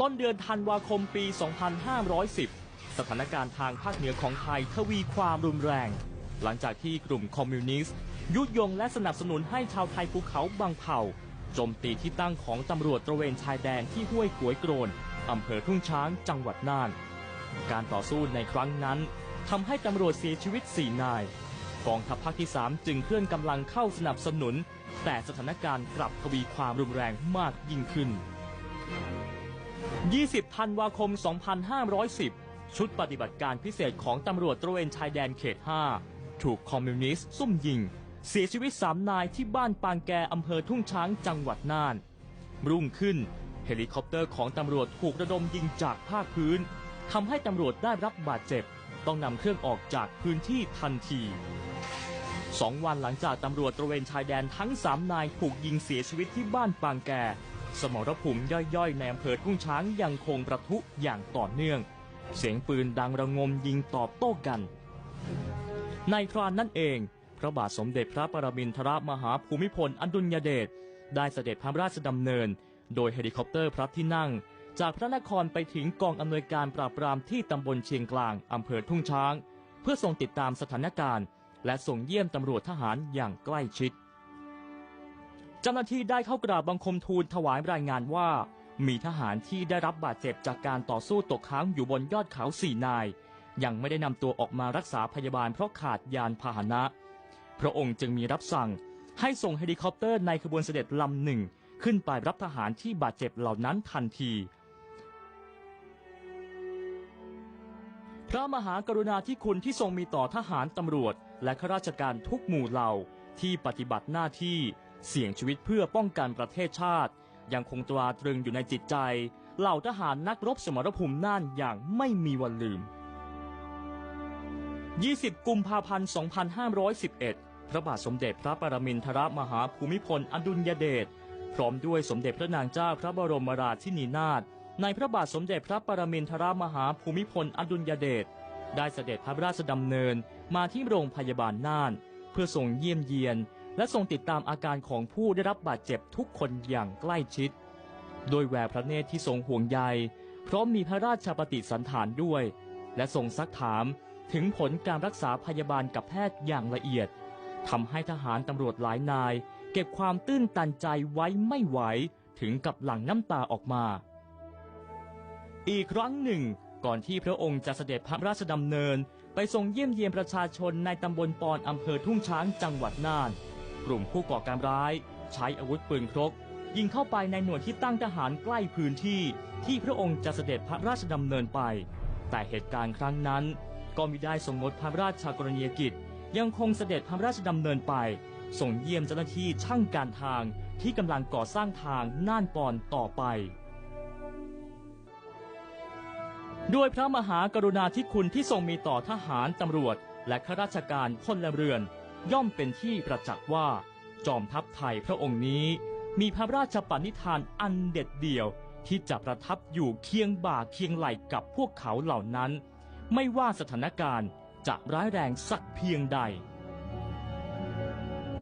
ต้นเดือนธันวาคมปี 2510 สถานการณ์ทางภาคเหนือของไทยทวีความรุนแรง หลังจากที่กลุ่มคอมมิวนิสต์ ยุยงและสนับสนุนให้ชาวไทยภูเขาบางเผ่าโจมตีที่ตั้งของตำรวจตระเวนชายแดนที่ห้วยกวยโกรนอำเภอทุ่งช้างจังหวัดน่าน การต่อสู้ในครั้งนั้นทำให้ตำรวจเสียชีวิต 4 นาย กองทัพภาคที่ 3 จึงเคลื่อนกำลังเข้าสนับสนุน แต่สถานการณ์กลับทวีความรุนแรงมากยิ่งขึ้น 20 ธันวาคม 2510 ชุดปฏิบัติการพิเศษของตำรวจตระเวนชายแดนเขต 5 ถูกคอมมิวนิสต์ซุ่มยิง เสียชีวิต3นายที่บ้านปางแกอำเภอทุ่งช้างจังหวัดน่าน รุ่งขึ้น เฮลิคอปเตอร์ของตำรวจถูกระดมยิงจากภาคพื้นทำให้ตำรวจได้รับบาดเจ็บ ต้องนำเครื่องออกจากพื้นที่ทันทีสองวันหลังจากตำรวจตระเวนชายแดนทั้งสามนายถูกยิงเสียชีวิตที่บ้านปางแก สมรภูมิย่อยๆในอำเภอทุ่งช้างยังคงประทุอย่างต่อเนื่อง เสียงปืนดังระงมยิงตอบโต้กัน ในคราวนั่นเอง พระบาทสมเด็จพระปรมินทรมหาภูมิพลอดุลยเดชได้เสด็จพระราชดำเนิน โดยเฮลิคอปเตอร์พระที่นั่ง จากพระนครไปถึงกองอำนวยการปราบปรามที่ตำบลเชียงกลางอำเภอทุ่งช้าง เพื่อส่งติดตามสถานการณ์ และส่งเยี่ยมตำรวจทหารอย่างใกล้ชิด เจ้าหน้าที่ได้เข้ากราบบังคมทูลถวายรายงานว่า มีทหารที่ได้รับบาดเจ็บจากการต่อสู้ตกค้างอยู่บนยอดเขาสี่นาย ยังไม่ได้นำตัวออกมารักษาพยาบาลเพราะขาดยานพาหนะ พระองค์จึงมีรับสั่งให้ส่งเฮลิคอปเตอร์ในขบวนเสด็จลำหนึ่งขึ้นไปรับทหารที่บาดเจ็บเหล่านั้นทันที พระมหากรุณาธิคุณที่ทรงมีต่อทหารตำรวจ และข้าราชการทุกหมู่เหล่าที่ปฏิบัติหน้าที่ เสี่ยงชีวิตเพื่อป้องกันประเทศชาติ ยังคงตราตรึงอยู่ในจิตใจ เหล่าทหารนักรบสมรภูมิน่านอย่างไม่มีวันลืม 20 กุมภาพันธ์ 2511 พระบาทสมเด็จพระปรมินทรมหาภูมิพลอดุลยเดชพร้อมด้วยสมเด็จพระนางเจ้าพระบรมราชินีนาถในพระบาทสมเด็จพระปรมินทรมหาภูมิพลอดุลยเดชได้เสด็จพระราชดำเนินมาที่โรงพยาบาลน่าน เพื่อส่งเยี่ยมเยียน และทรงติดตามอาการของผู้ได้รับบาดเจ็บทุกคนอย่างใกล้ชิด โดยแววพระเนตรที่ทรงห่วงใยพร้อมมีพระราชปฏิสันถานด้วย และทรงซักถามถึงผลการรักษาพยาบาลกับแพทย์อย่างละเอียดทำให้ทหารตำรวจหลายนาย เก็บความตื้นตันใจไว้ไม่ไหวถึงกับหลั่งน้ำตาออกมา อีกครั้งหนึ่ง ก่อนที่พระองค์จะเสด็จพระราชดำเนิน ไปทรงเยี่ยมเยียนประชาชนในตำบลปอนอำเภอทุ่งช้างจังหวัดน่าน กลุ่มผู้ก่อการร้าย ใช้อาวุธปืนครก ยิงเข้าไปในหน่วยที่ตั้งทหารใกล้พื้นที่ ที่พระองค์จะเสด็จพระราชดำเนินไป แต่เหตุการณ์ครั้งนั้น ก็มิได้ทรงงดพระราชกรณียกิจ ยังคงเสด็จพระราชดำเนินไปส่งเยี่ยมเจ้าหน้าที่ช่างการทางที่กำลังก่อสร้างทางน่านปอนต่อไป ด้วยพระมหากรุณาธิคุณที่ทรงมีต่อทหารตำรวจ และข้าราชการพลเรือน ย่อมเป็นที่ประจักษ์ว่า จอมทัพไทยพระองค์นี้ มีพระราชปณิธานอันเด็ดเดี่ยวที่จะประทับอยู่เคียงบ่าเคียงไหลกับพวกเขาเหล่านั้น ไม่ว่าสถานการณ์จะร้ายแรงสักเพียงใด